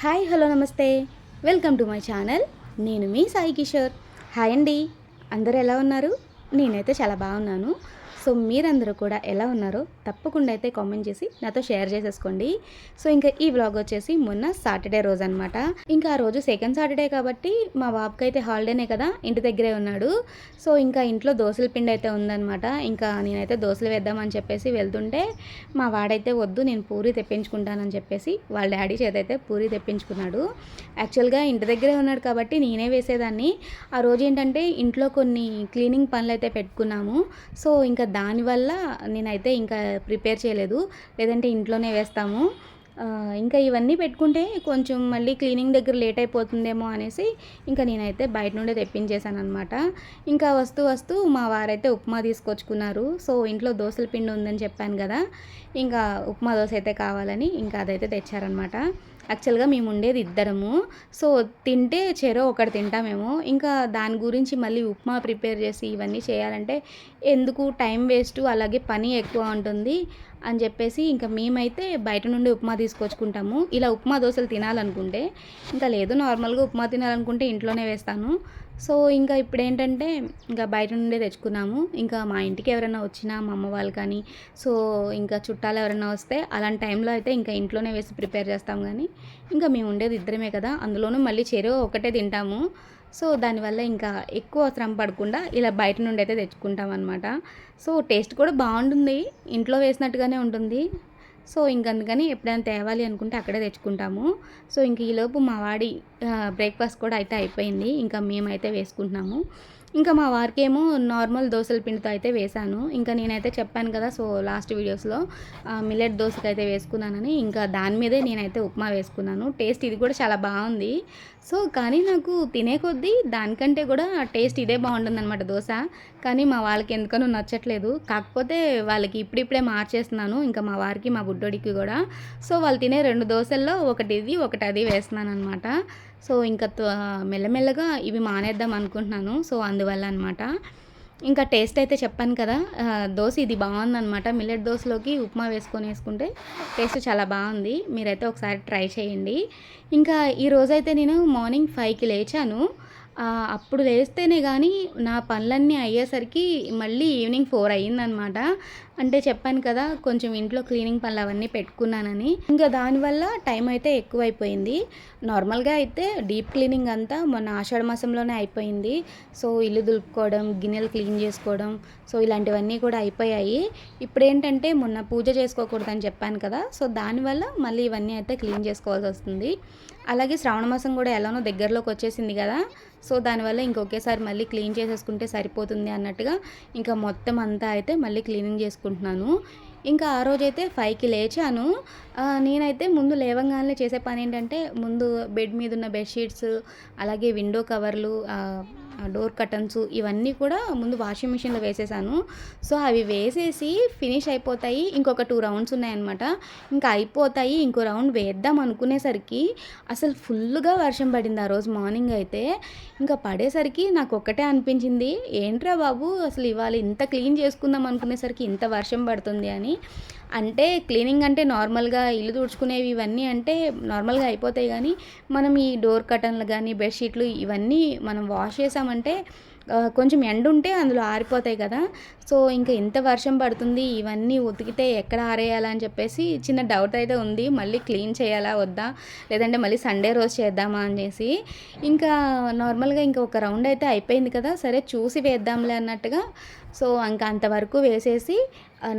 Hi hello నమస్తే. Welcome to my channel. నేను మీ సాయి కిషోర్. హాయ్ అండి. అందరు ఎలా ఉన్నారు? నేనైతే చాలా బాగున్నాను. సో మీరందరూ కూడా ఎలా ఉన్నారో తప్పకుండా అయితే కామెంట్ చేసి నాతో షేర్ చేసేసుకోండి. సో ఇంకా ఈ వ్లాగ్ వచ్చేసి మొన్న సాటర్డే రోజు అనమాట ఇంకా ఆ రోజు సెకండ్ సాటర్డే కాబట్టి మా బాబుకి అయితే హాలిడేనే కదా ఇంటి దగ్గరే ఉన్నాడు. సో ఇంకా ఇంట్లో దోశల పిండి అయితే ఉందన్నమాట. ఇంకా నేనైతే దోశలు వేద్దామని చెప్పేసి వెళ్తుంటే మా వాడైతే వద్దు నేను పూరి తెప్పించుకుంటానని చెప్పేసి వాళ్ళ డాడీ చేత అయితే పూరి తెప్పించుకున్నాడు. యాక్చువల్గా ఇంటి దగ్గరే ఉన్నాడు కాబట్టి నేనే వేసేదాన్ని. ఆ రోజు ఏంటంటే ఇంట్లో కొన్ని క్లీనింగ్ పనులు అయితే పెట్టుకున్నాము. సో ఇంకా దానివల్ల నేనైతే ఇంకా ప్రిపేర్ చేయలేదు. లేదంటే ఇంట్లోనే వేస్తాము. ఇంకా ఇవన్నీ పెట్టుకుంటే కొంచెం మళ్ళీ క్లీనింగ్ దగ్గర లేట్ అయిపోతుందేమో అనేసి ఇంకా నేనైతే బయట నుండే తెప్పించేశాను అనమాట ఇంకా వస్తూ వస్తూ మా వారైతే ఉప్మా తీసుకొచ్చుకున్నారు. సో ఇంట్లో దోశల పిండి ఉందని చెప్పాను కదా. ఇంకా ఉప్మా దోశ అయితే కావాలని ఇంకా అదైతే తెచ్చారనమాట యాక్చువల్గా మేము ఉండేది ఇద్దరము. సో తింటే చెరో ఒకటి తింటామేమో. ఇంకా దాని గురించి మళ్ళీ ఉప్మా ప్రిపేర్ చేసి ఇవన్నీ చేయాలంటే ఎందుకు టైం వేస్ట్ అలాగే పని ఎక్కువ ఉంటుంది అని చెప్పేసి ఇంకా మేమైతే బయట నుండి ఉప్మా తీసుకొచ్చుకుంటాము. ఇలా ఉప్మా దోశలు తినాలనుకుంటే ఇంకా లేదు నార్మల్గా ఉప్మా తినాలనుకుంటే ఇంట్లోనే వేస్తాను. సో ఇంకా ఇప్పుడు ఏంటంటే ఇంకా బయట నుండే తెచ్చుకున్నాము. ఇంకా మా ఇంటికి ఎవరైనా వచ్చినా మా అమ్మ వాళ్ళు కానీ సో ఇంకా చుట్టాలు ఎవరైనా వస్తే అలాంటి టైంలో అయితే ఇంకా ఇంట్లోనే వేసి ప్రిపేర్ చేస్తాం కానీ ఇంకా మేము ఉండేది ఇద్దరమే కదా అందులోనూ మళ్ళీ చెరువు ఒకటే తింటాము. సో దానివల్ల ఇంకా ఎక్కువ శ్రమ పడకుండా ఇలా బయట నుండి అయితే తెచ్చుకుంటాం అనమాట సో టేస్ట్ కూడా బాగుంటుంది ఇంట్లో వేసినట్టుగానే ఉంటుంది. సో ఇంక అందుకని ఎప్పుడైనా తేవాలి అనుకుంటే అక్కడే తెచ్చుకుంటాము. సో ఇంక ఈలోపు మా వాడి బ్రేక్ఫాస్ట్ కూడా అయితే అయిపోయింది. ఇంకా మేమైతే వేసుకుంటున్నాము. ఇంకా మా వారికేమో నార్మల్ దోశల పిండితో అయితే వేశాను. ఇంకా నేనైతే చెప్పాను కదా సో లాస్ట్ వీడియోస్లో మిల్లెట్ దోశకి అయితే వేసుకున్నానని ఇంకా దాని మీదే నేనైతే ఉప్మా వేసుకున్నాను. టేస్ట్ ఇది కూడా చాలా బాగుంది. సో కానీ నాకు తినే కొద్దీ దానికంటే కూడా టేస్ట్ ఇదే బాగుంటుంది అనమాట దోశ. కానీ మా వాళ్ళకి ఎందుకనో నచ్చట్లేదు. కాకపోతే వాళ్ళకి ఇప్పుడిప్పుడే మార్చేస్తున్నాను ఇంకా మా వారికి మా బుడ్డోడికి కూడా. సో వాళ్ళు తినే రెండు దోశల్లో ఒకటి ఇది ఒకటి అది వేస్తున్నాను అనమాట సో ఇంకా త్వ- మెల్లమెల్లగా ఇవి మానేద్దాం అనుకుంటున్నాను. సో అందువల్ల అనమాట ఇంకా టేస్ట్ అయితే చెప్పాను కదా దోశ ఇది బాగుందనమాట. మిల్లెట్ దోశలోకి ఉప్మా వేసుకొని వేసుకుంటే టేస్ట్ చాలా బాగుంది. మీరైతే ఒకసారి ట్రై చేయండి. ఇంకా ఈరోజైతే నేను మార్నింగ్ ఫైవ్కి లేచాను. అప్పుడు లేస్తేనే కానీ నా పనులన్నీ అయ్యేసరికి మళ్ళీ ఈవినింగ్ ఫోర్ అయ్యిందనమాట. అంటే చెప్పాను కదా కొంచెం ఇంట్లో క్లీనింగ్ పనులు అవన్నీ పెట్టుకున్నానని. ఇంకా దానివల్ల టైం అయితే ఎక్కువైపోయింది. నార్మల్గా అయితే డీప్ క్లీనింగ్ అంతా మొన్న ఆషాఢ మాసంలోనే అయిపోయింది. సో ఇల్లు దులుపుకోవడం గిన్నెలు క్లీన్ చేసుకోవడం సో ఇలాంటివన్నీ కూడా అయిపోయాయి. ఇప్పుడు ఏంటంటే మొన్న పూజ చేసుకోకూడదని చెప్పాను కదా సో దానివల్ల మళ్ళీ ఇవన్నీ అయితే క్లీన్ చేసుకోవాల్సి వస్తుంది. అలాగే శ్రావణ మాసం కూడా ఎలానో దగ్గరలోకి వచ్చేసింది కదా సో దానివల్ల ఇంకొకేసారి మళ్ళీ క్లీన్ చేసేసుకుంటే సరిపోతుంది అన్నట్టుగా ఇంకా మొత్తం అంతా అయితే మళ్ళీ క్లీనింగ్ చేసుకుంటున్నాను. ఇంకా ఆ రోజైతే ఫైవ్కి లేచాను. నేనైతే ముందు లేవంగానే చేసే పని ఏంటంటే ముందు బెడ్ మీద ఉన్న బెడ్షీట్స్ అలాగే విండో కవర్లు డోర్ కటన్స్ ఇవన్నీ కూడా ముందు వాషింగ్ మిషన్లో వేసేసాను. సో అవి వేసేసి ఫినిష్ అయిపోతాయి. ఇంకొక టూ రౌండ్స్ ఉన్నాయన్నమాట. ఇంకా అయిపోతాయి. ఇంకో రౌండ్ వేద్దాం అనుకునేసరికి అసలు ఫుల్గా వర్షం పడింది ఆ రోజు మార్నింగ్ అయితే. ఇంకా పడేసరికి నాకు ఒక్కటే అనిపించింది. ఏంట్రా బాబు అసలు ఇవాళ ఇంత క్లీన్ చేసుకుందాం అనుకునేసరికి ఇంత వర్షం పడుతుంది అని. అంటే క్లీనింగ్ అంటే నార్మల్గా ఇల్లు తుడుచుకునేవి ఇవన్నీ అంటే నార్మల్గా అయిపోతాయి కానీ మనం ఈ డోర్ కటన్లు కానీ బెడ్షీట్లు ఇవన్నీ మనం వాష్ చేసామంటే కొంచెం ఎండ ఉంటే అందులో ఆరిపోతాయి కదా. సో ఇంకా ఎంత వర్షం పడుతుంది ఇవన్నీ ఉతికితే ఎక్కడ ఆరేయాలా అని చెప్పేసి చిన్న డౌట్ అయితే ఉంది. మళ్ళీ క్లీన్ చేయాలా వద్దా? లేదంటే మళ్ళీ సండే రోజు చేద్దామా అనేసి ఇంకా నార్మల్గా ఇంకా ఒక రౌండ్ అయితే అయిపోయింది కదా సరే చూసి వేద్దాంలే అన్నట్టుగా సో ఇంకా అంతవరకు వేసేసి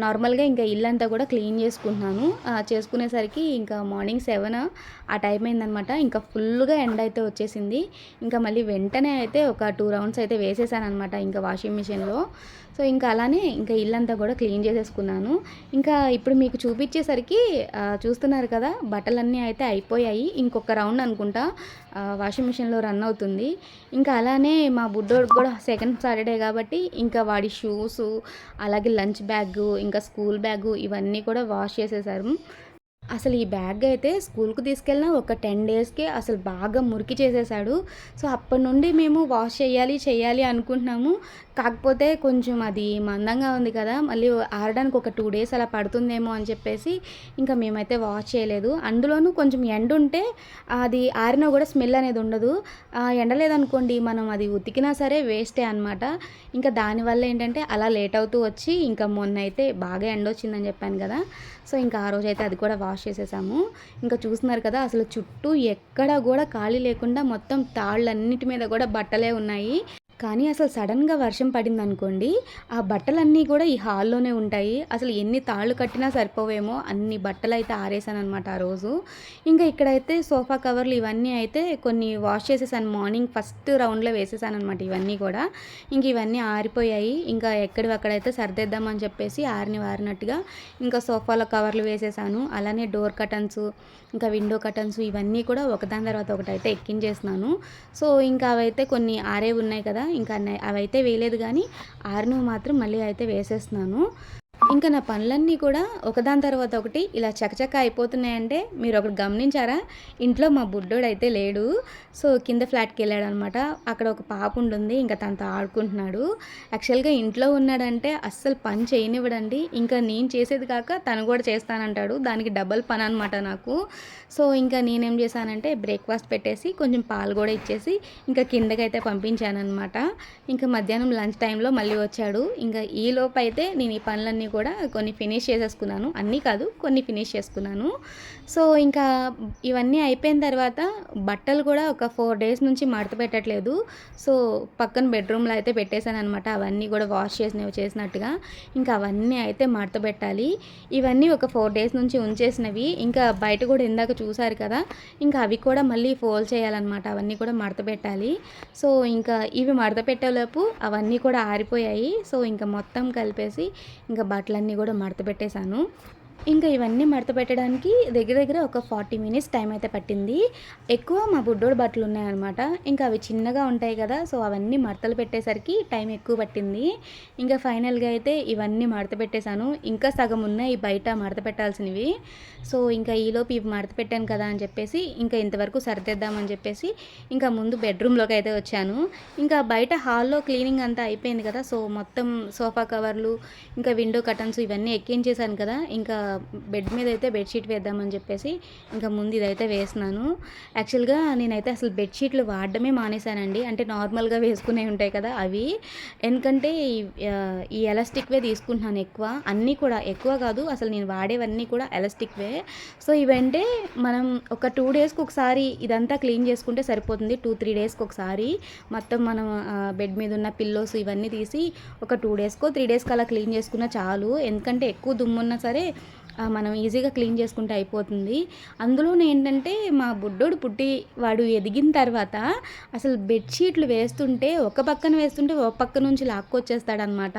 నార్మల్గా ఇంకా ఇల్లంతా కూడా క్లీన్ చేసుకుంటున్నాను. చేసుకునేసరికి ఇంకా మార్నింగ్ సెవెన్ ఆ టైం అయిందనమాట. ఇంకా ఫుల్గా ఎండ అయితే వచ్చేసింది. ఇంకా మళ్ళీ వెంటనే అయితే ఒక టూ రౌండ్స్ అయితే వేసేసాను అనమాట ఇంకా వాషింగ్ మిషన్లో. సో ఇంకా అలానే ఇంకా ఇల్లంతా కూడా క్లీన్ చేసేసుకున్నాను. ఇంకా ఇప్పుడు మీకు చూపించేసరికి చూస్తున్నారు కదా బట్టలన్నీ అయితే అయిపోయాయి. ఇంకొక రౌండ్ అనుకుంటా వాషింగ్ మిషన్లో రన్ అవుతుంది. ఇంకా అలానే మా బుడ్డోడు కూడా సెకండ్ సాటర్డే కాబట్టి ఇంకా వాడి షూస్ అలాగే లంచ్ బ్యాగ్ ఇంకా స్కూల్ బ్యాగ్ ఇవన్నీ కూడా వాష్ చేసేసారు. అసలు ఈ బ్యాగ్ అయితే స్కూల్‌కి తీసుకెళ్ళిన ఒక 10 డేస్‌కే అసలు బాగా మురికి చేసేసాడు. సో, అప్పటి నుండి మేము వాష్ చేయాలి, చేయాలి అనుకుంటున్నాము. కాకపోతే కొంచెం అది మందంగా ఉంది కదా! మళ్ళీ ఆరడానికి ఒక టూ డేస్ అలా పడుతుందేమో అని చెప్పేసి ఇంకా మేమైతే వాష్ చేయలేదు. అందులోనూ కొంచెం ఎండ ఉంటే అది ఆరినా కూడా స్మెల్ అనేది ఉండదు. ఎండలేదనుకోండి ఎండ లేదనుకోండి మనం అది ఉతికినా సరే వేస్టే అనమాట. ఇంకా దానివల్ల ఏంటంటే అలా లేట్ అవుతూ వచ్చి ఇంకా మొన్న అయితే బాగా ఎండ వచ్చిందని చెప్పాను కదా! సో, ఇంకా ఆ రోజైతే అది కూడా వాష్ చేసేసాము. ఇంకా చూస్తున్నారు కదా! అసలు చుట్టూ ఎక్కడ కూడా ఖాళీ లేకుండా మొత్తం తాళ్ళన్నిటి మీద కూడా బట్టలే ఉన్నాయి. కానీ అసలు సడన్‌గా వర్షం పడిందనుకోండి, ఆ బట్టలన్నీ కూడా ఈ హాల్లోనే ఉంటాయి. అసలు ఎన్ని తాళ్ళు కట్టినా సరిపోవేమో అన్ని బట్టలు అయితే ఆరేసాను అనమాట ఆ రోజు. ఇంకా ఇక్కడైతే సోఫా కవర్లు ఇవన్నీ అయితే కొన్ని వాష్ చేసేసాను. మార్నింగ్ ఫస్ట్ రౌండ్‌లో వేసేసాననమాట ఇవన్నీ కూడా. ఇంక ఇవన్నీ ఆరిపోయాయి. ఇంకా ఎక్కడివి అక్కడైతే సర్దేద్దామని చెప్పేసి ఆరిని వారినట్టుగా ఇంకా సోఫాలో కవర్లు వేసేసాను. అలానే డోర్ కటన్స్ ఇంకా విండో కటన్స్ ఇవన్నీ కూడా ఒకదాని తర్వాత ఒకటైతే ఎక్కించేసినాను సో, ఇంకా అవైతే కొన్ని ఆరేవి ఉన్నాయి కదా! ఇంకా అవైతే వేయలేదు కానీ ఆరినవి మాత్రం మళ్ళీ అయితే వేసేస్తున్నాను. ఇంకా నా పనులన్నీ కూడా ఒకదాని తర్వాత ఒకటి ఇలా చకచకా అయిపోతున్నాయంటే మీరు ఒకటి గమనించారా? ఇంట్లో మా బుడ్డోడైతే లేడు. సో, కింద ఫ్లాట్కి వెళ్ళాడనమాట అక్కడ ఒక పాప ఉంటుంది. ఇంకా తనతో ఆడుకుంటున్నాడు. యాక్చువల్‌గా ఇంట్లో ఉన్నాడంటే అస్సలు పని చేయనివ్వడండి. ఇంకా నేను చేసేది కాక తను కూడా చేస్తానంటాడు. దానికి డబల్ అనమాట నాకు. సో, ఇంకా నేనేం చేశానంటే బ్రేక్‌ఫాస్ట్ పెట్టేసి కొంచెం పాలు కూడా ఇచ్చేసి ఇంకా కిందకైతే పంపించాననమాట. ఇంకా మధ్యాహ్నం లంచ్ టైంలో మళ్ళీ వచ్చాడు. ఇంకా ఈలోపైతే నేను ఈ పనులన్నీ కూడా కూడా కొన్ని ఫినిష్ చేసేసుకున్నాను. అన్నీ కాదు కొన్ని ఫినిష్ చేసుకున్నాను. సో, ఇంకా ఇవన్నీ అయిపోయిన తర్వాత బట్టలు కూడా ఒక ఫోర్ డేస్ నుంచి మడత పెట్టట్లేదు. సో, పక్కన బెడ్‌రూమ్‌లో అయితే పెట్టేసాననమాట. అవన్నీ కూడా వాష్ చేసినవి చేసినట్టుగా. ఇంకా అవన్నీ అయితే మడత పెట్టాలి. ఇవన్నీ ఒక ఫోర్ డేస్ నుంచి ఉంచేసినవి. ఇంకా బయట కూడా ఇందాక చూసారు కదా! ఇంకా అవి కూడా మళ్ళీ ఫోల్ చేయాలనమాట. అవన్నీ కూడా మడత పెట్టాలి. సో, ఇంకా ఇవి మడత పెట్టేలోపు అవన్నీ కూడా ఆరిపోయాయి. సో, ఇంకా మొత్తం కలిపేసి ఇంకా బట్టలన్నీ కూడా మడత పెట్టేశాను. ఇంకా ఇవన్నీ మడత పెట్టడానికి దగ్గర దగ్గర ఒక 40 మినిట్స్ టైం అయితే పట్టింది. ఎక్కువ మా బుడ్డోడు బట్టలు ఉన్నాయన్నమాట. ఇంకా అవి చిన్నగా ఉంటాయి కదా! సో, అవన్నీ మడతలు పెట్టేసరికి టైం ఎక్కువ పట్టింది. ఇంకా ఫైనల్‌గా అయితే ఇవన్నీ మడత పెట్టేశాను ఇంకా సగం ఉన్నాయి బయట మడత పెట్టాల్సినవి. సో, ఇంకా ఈలోపు ఇవి మడత పెట్టాను కదా! అని చెప్పేసి ఇంకా ఇంతవరకు సరిదిద్దామని చెప్పేసి ఇంకా ముందు బెడ్‌రూమ్‌లోకి అయితే వచ్చాను. ఇంకా బయట హాల్‌లో క్లీనింగ్ అంతా అయిపోయింది కదా! సో, మొత్తం సోఫా కవర్లు, ఇంకా విండో కటన్స్ ఇవన్నీ ఎక్కించేసాను కదా! ఇంకా బెడ్ మీద అయితే బెడ్‌షీట్ వేద్దామని చెప్పేసి ఇంకా ముందు ఇదైతే వేసినాను యాక్చువల్‌గా నేనైతే అసలు బెడ్‌షీట్లు వాడడమే మానేశానండి. అంటే నార్మల్‌గా వేసుకునే ఉంటాయి కదా! అవి. ఎందుకంటే ఈ ఎలాస్టిక్‌వే తీసుకుంటున్నాను ఎక్కువ. అన్నీ కూడా ఎక్కువ కాదు అసలు నేను వాడేవన్నీ కూడా ఎలాస్టిక్‌వే. సో, ఇవంటే మనం ఒక టూ డేస్‌కి ఒకసారి ఇదంతా క్లీన్ చేసుకుంటే సరిపోతుంది. 2, 3 డేస్‌కి ఒకసారి మొత్తం మనం బెడ్ మీద ఉన్న పిల్లోస్ ఇవన్నీ తీసి ఒక టూ డేస్‌కో, త్రీ డేస్కి అలా క్లీన్ చేసుకున్నా చాలు. ఎందుకంటే ఎక్కువ దుమ్మున్నా సరే మనం ఈజీగా క్లీన్ చేసుకుంటే అయిపోతుంది. అందులోనే ఏంటంటే మా బుడ్డోడు పుట్టి వాడు ఎదిగిన తర్వాత అసలు బెడ్‌షీట్లు వేస్తుంటే ఒక పక్కన వేస్తుంటే ఒక పక్క నుంచి లాక్కొచ్చేస్తాడనమాట.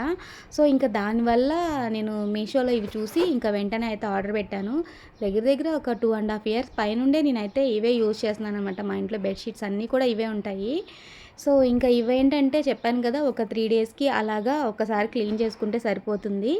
సో, ఇంకా దానివల్ల నేను మీషోలో ఇవి చూసి ఇంకా వెంటనే అయితే ఆర్డర్ పెట్టాను. దగ్గర దగ్గర ఒక టూ అండ్ హాఫ్ ఇయర్స్ పైనుండే నేనైతే ఇవే యూజ్ చేస్తున్నాను అనమాట మా ఇంట్లో బెడ్‌షీట్స్ అన్నీ కూడా ఇవే ఉంటాయి. సో, ఇంకా ఇవేంటంటే చెప్పాను కదా! ఒక త్రీ డేస్‌కి అలాగా ఒకసారి క్లీన్ చేసుకుంటే సరిపోతుంది.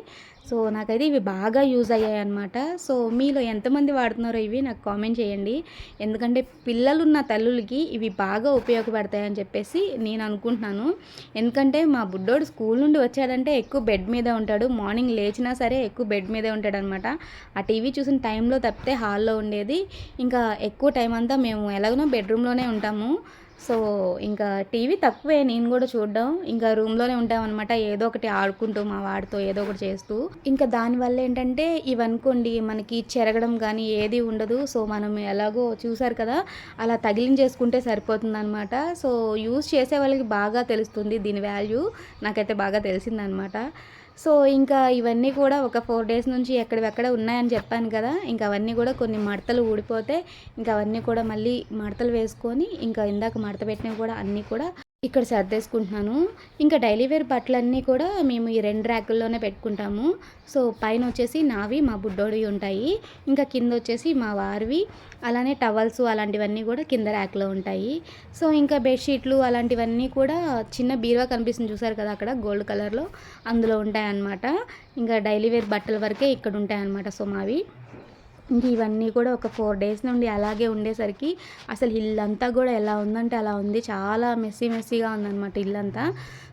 సో, నాకైతే ఇవి బాగా యూజ్ అయ్యాయన్నమాట. సో, మీలో ఎంతమంది వాడుతున్నారో ఇవి నాకు కామెంట్ చేయండి. ఎందుకంటే పిల్లలున్న తల్లులకి ఇవి బాగా ఉపయోగపడతాయని చెప్పేసి నేను అనుకుంటున్నాను. ఎందుకంటే మా బుడ్డోడు స్కూల్ నుండి వచ్చాడంటే ఎక్కువ బెడ్ మీదే ఉంటాడు. మార్నింగ్ లేచినా సరే ఎక్కువ బెడ్ మీదే ఉంటాడనమాట. ఆ టీవీ చూసిన టైంలో తప్పితే హాల్‌లో ఉండేది. ఇంకా ఎక్కువ టైం అంతా మేము ఎలాగనో బెడ్‌రూమ్‌లోనే ఉంటాము. సో, ఇంకా టీవీ తక్కువే నేను కూడా చూడడం. ఇంకా రూమ్‌లోనే ఉంటామనమాట. ఏదో ఒకటి ఆడుకుంటూ మా వాడితో ఏదో ఒకటి చేస్తూ. ఇంకా దానివల్ల ఏంటంటే ఇవనుకోండి మనకి చెరగడం కానీ ఏది ఉండదు. సో, మనం ఎలాగో చూసారు కదా! అలా తగిలించేసుకుంటే సరిపోతుందనమాట. సో, యూజ్ చేసే వాళ్ళకి బాగా తెలుస్తుంది దీని వాల్యూ. నాకైతే బాగా తెలిసిందనమాట. సో, ఇంకా ఇవన్నీ కూడా ఒక ఫోర్ డేస్ నుంచి ఎక్కడెక్కడ ఉన్నాయని చెప్పాను కదా! ఇంకా అవన్నీ కూడా కొన్ని మడతలు ఊడిపోతే ఇంకా అవన్నీ కూడా మళ్ళీ మడతలు వేసుకొని ఇంకా ఇందాక మడత పెట్టినవి కూడా అన్నీ కూడా ఇక్కడ సర్దేసుకుంటున్నాను. ఇంకా డైలీ వేర్ బట్టలన్నీ కూడా మేము ఈ రెండు ర్యాకుల్లోనే పెట్టుకుంటాము. సో, పైన వచ్చేసి నావి, మా బుడ్డోడివి ఉంటాయి. ఇంకా కింద వచ్చేసి మా వారివి. అలానే టవల్స్ అలాంటివన్నీ కూడా కింద ర్యాక్‌లో ఉంటాయి. సో, ఇంకా బెడ్‌షీట్లు అలాంటివన్నీ కూడా చిన్న బీరువా కనిపిస్తుంది చూసారు కదా! అక్కడ గోల్డ్ కలర్‌లో అందులో ఉంటాయన్నమాట. ఇంకా డైలీ వేర్ బట్టల వరకే ఇక్కడ ఉంటాయన్నమాట సో, మావి. ఇంక ఇవన్నీ కూడా ఒక ఫోర్ డేస్ నుండి అలాగే ఉండేసరికి అసలు ఇల్లంతా కూడా ఎలా ఉందంటే అలా ఉంది. చాలా మెస్సీ మెస్సీగా ఉందన్నమాట ఇల్లంతా.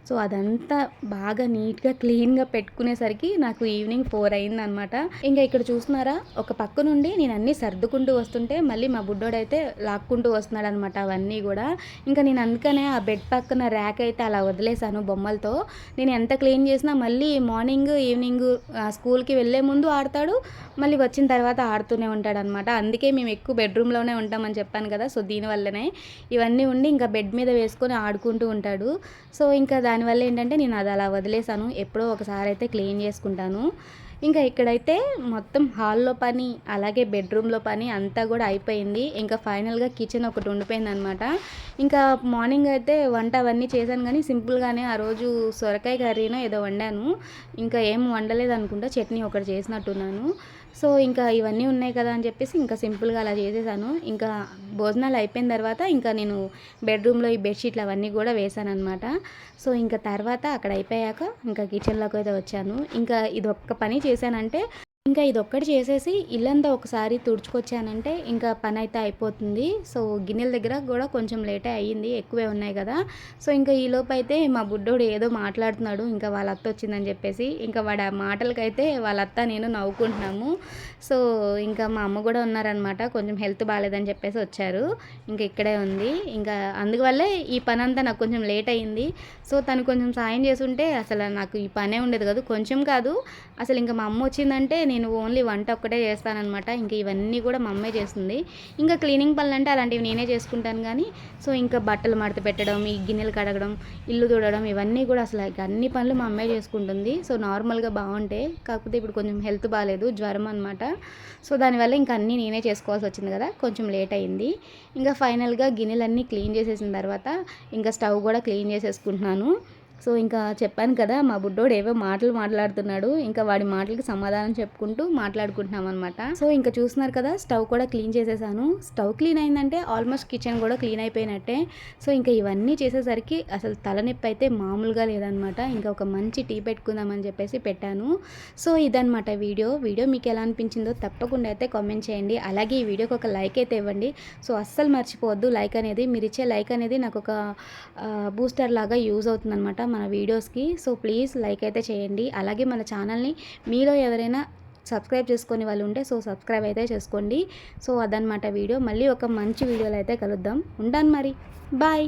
సో అదంతా బాగా నీట్గా క్లీన్గా పెట్టుకునేసరికి నాకు ఈవినింగ్ ఫోర్ అయిందనమాట ఇంకా ఇక్కడ చూస్తున్నారా? ఒక పక్క నుండి నేను అన్నీ సర్దుకుంటూ వస్తుంటే మళ్ళీ మా బుడ్డోడైతే లాక్కుంటూ వస్తున్నాడు అనమాట అవన్నీ కూడా. ఇంకా నేను అందుకనే ఆ బెడ్ పక్కన ర్యాక్ అయితే అలా వదిలేశాను బొమ్మలతో. నేను ఎంత క్లీన్ చేసినా మళ్ళీ మార్నింగ్ ఈవినింగ్ స్కూల్కి వెళ్ళే ముందు ఆడతాడు మళ్ళీ వచ్చిన తర్వాత ఆడుతూనే ఉంటాడు అనమాట అందుకే మేము ఎక్కువ బెడ్రూమ్లోనే ఉంటామని చెప్పాను కదా సో దీనివల్లనే ఇవన్నీ ఉండి ఇంకా బెడ్ మీద వేసుకొని ఆడుకుంటూ ఉంటాడు. సో ఇంకా దానివల్ల ఏంటంటే నేను అది అలా వదిలేసాను ఎప్పుడో ఒకసారి అయితే క్లీన్ చేసుకుంటాను. ఇంకా ఇక్కడైతే మొత్తం హాల్లో పని అలాగే బెడ్రూమ్లో పని అంతా కూడా అయిపోయింది. ఇంకా ఫైనల్గా కిచెన్ ఒకటి ఉండిపోయింది అనమాట ఇంకా మార్నింగ్ అయితే వంట అవన్నీ చేశాను కానీ సింపుల్గానే ఆ రోజు సొరకాయ కర్రీనో ఏదో వండాను. ఇంకా ఏం వండలేదు అనుకుంటా చట్నీ ఒకటి చేసినట్టున్నాను. సో ఇంకా ఇవన్నీ ఉన్నాయి కదా అని చెప్పేసి ఇంకా సింపుల్గా అలా చేసేసాను. ఇంకా భోజనాలు అయిపోయిన తర్వాత ఇంకా నేను బెడ్రూమ్లో ఈ బెడ్షీట్లు అవన్నీ కూడా వేసాను అనమాట సో ఇంకా తర్వాత అక్కడ అయిపోయాక ఇంకా కిచెన్లోకి అయితే వచ్చాను. ఇంకా ఇది ఒక్క పని చేశానంటే ఇంకా ఇది ఒక్కటి చేసేసి ఇల్లంతా ఒకసారి తుడుచుకొచ్చానంటే ఇంకా పని అయితే అయిపోతుంది. సో గిన్నెల దగ్గర కూడా కొంచెం లేటే అయ్యింది ఎక్కువే ఉన్నాయి కదా. సో ఇంకా ఈలోపు అయితే మా బుడ్డోడు ఏదో మాట్లాడుతున్నాడు ఇంకా వాళ్ళ అత్త వచ్చిందని చెప్పేసి. ఇంకా వాడు ఆ మాటలకైతే వాళ్ళ అత్త నేను నవ్వుకుంటున్నాము. సో ఇంకా మా అమ్మ కూడా ఉన్నారనమాట కొంచెం హెల్త్ బాగాలేదని చెప్పేసి వచ్చారు. ఇంకా ఇక్కడే ఉంది. ఇంకా అందువల్లే ఈ పని అంతా నాకు కొంచెం లేట్ అయ్యింది. సో తను కొంచెం సాయం చేసుంటే అసలు నాకు ఈ పనే ఉండేది కాదు కొంచెం కాదు. అసలు ఇంకా మా అమ్మ వచ్చిందంటే నేను నేను ఓన్లీ వంట ఒక్కటే చేస్తానమాట ఇంకా ఇవన్నీ కూడా మా అమ్మే చేస్తుంది. ఇంకా క్లీనింగ్ పనులు అంటే అలాంటివి నేనే చేసుకుంటాను కానీ సో ఇంకా బట్టలు మడత పెట్టడం ఈ గిన్నెలు కడగడం ఇల్లు తుడడం ఇవన్నీ కూడా అసలు అన్ని పనులు మా అమ్మే చేసుకుంటుంది. సో నార్మల్గా బాగుంటే కాకపోతే ఇప్పుడు కొంచెం హెల్త్ బాగాలేదు జ్వరం అనమాట సో దానివల్ల ఇంకా అన్నీ నేనే చేసుకోవాల్సి వచ్చింది కదా కొంచెం లేట్ అయింది. ఇంకా ఫైనల్గా గిన్నెలన్నీ క్లీన్ చేసేసిన తర్వాత ఇంకా స్టవ్ కూడా క్లీన్ చేసేసుకుంటున్నాను. సో ఇంకా చెప్పాను కదా మా బుడ్డోడు ఏవో మాటలు మాట్లాడుతున్నాడు. ఇంకా వాడి మాటలకి సమాధానం చెప్పుకుంటూ మాట్లాడుకుంటున్నాం అనమాట సో ఇంకా చూస్తున్నారు కదా స్టవ్ కూడా క్లీన్ చేసేసాను. స్టవ్ క్లీన్ అయిందంటే ఆల్మోస్ట్ కిచెన్ కూడా క్లీన్ అయిపోయినట్టే. సో ఇంకా ఇవన్నీ చేసేసరికి అసలు తలనొప్పి అయితే మామూలుగా లేదనమాట ఇంకా ఒక మంచి టీ పెట్టుకుందామని చెప్పేసి పెట్టాను. సో ఇదనమాట వీడియో. వీడియో మీకు ఎలా అనిపించిందో తప్పకుండా అయితే కామెంట్ చేయండి. అలాగే ఈ వీడియోకి ఒక లైక్ అయితే ఇవ్వండి. సో అస్సలు మర్చిపోవద్దు. లైక్ అనేది మీరు ఇచ్చే లైక్ అనేది నాకు ఒక బూస్టర్ లాగా యూజ్ అవుతుందన్నమాట. మన వీడియోస్కి. సో ప్లీజ్ లైక్ అయితే చేయండి. అలాగే మన ఛానల్ని మీలో ఎవరైనా సబ్స్క్రైబ్ చేసుకొని వాళ్ళు ఉంటే సో సబ్స్క్రైబ్ అయితే చేసుకోండి. సో అదనమాట వీడియో. మళ్ళీ ఒక మంచి వీడియోలో అయితే కలుద్దాం. ఉంటాను మరి. బాయ్.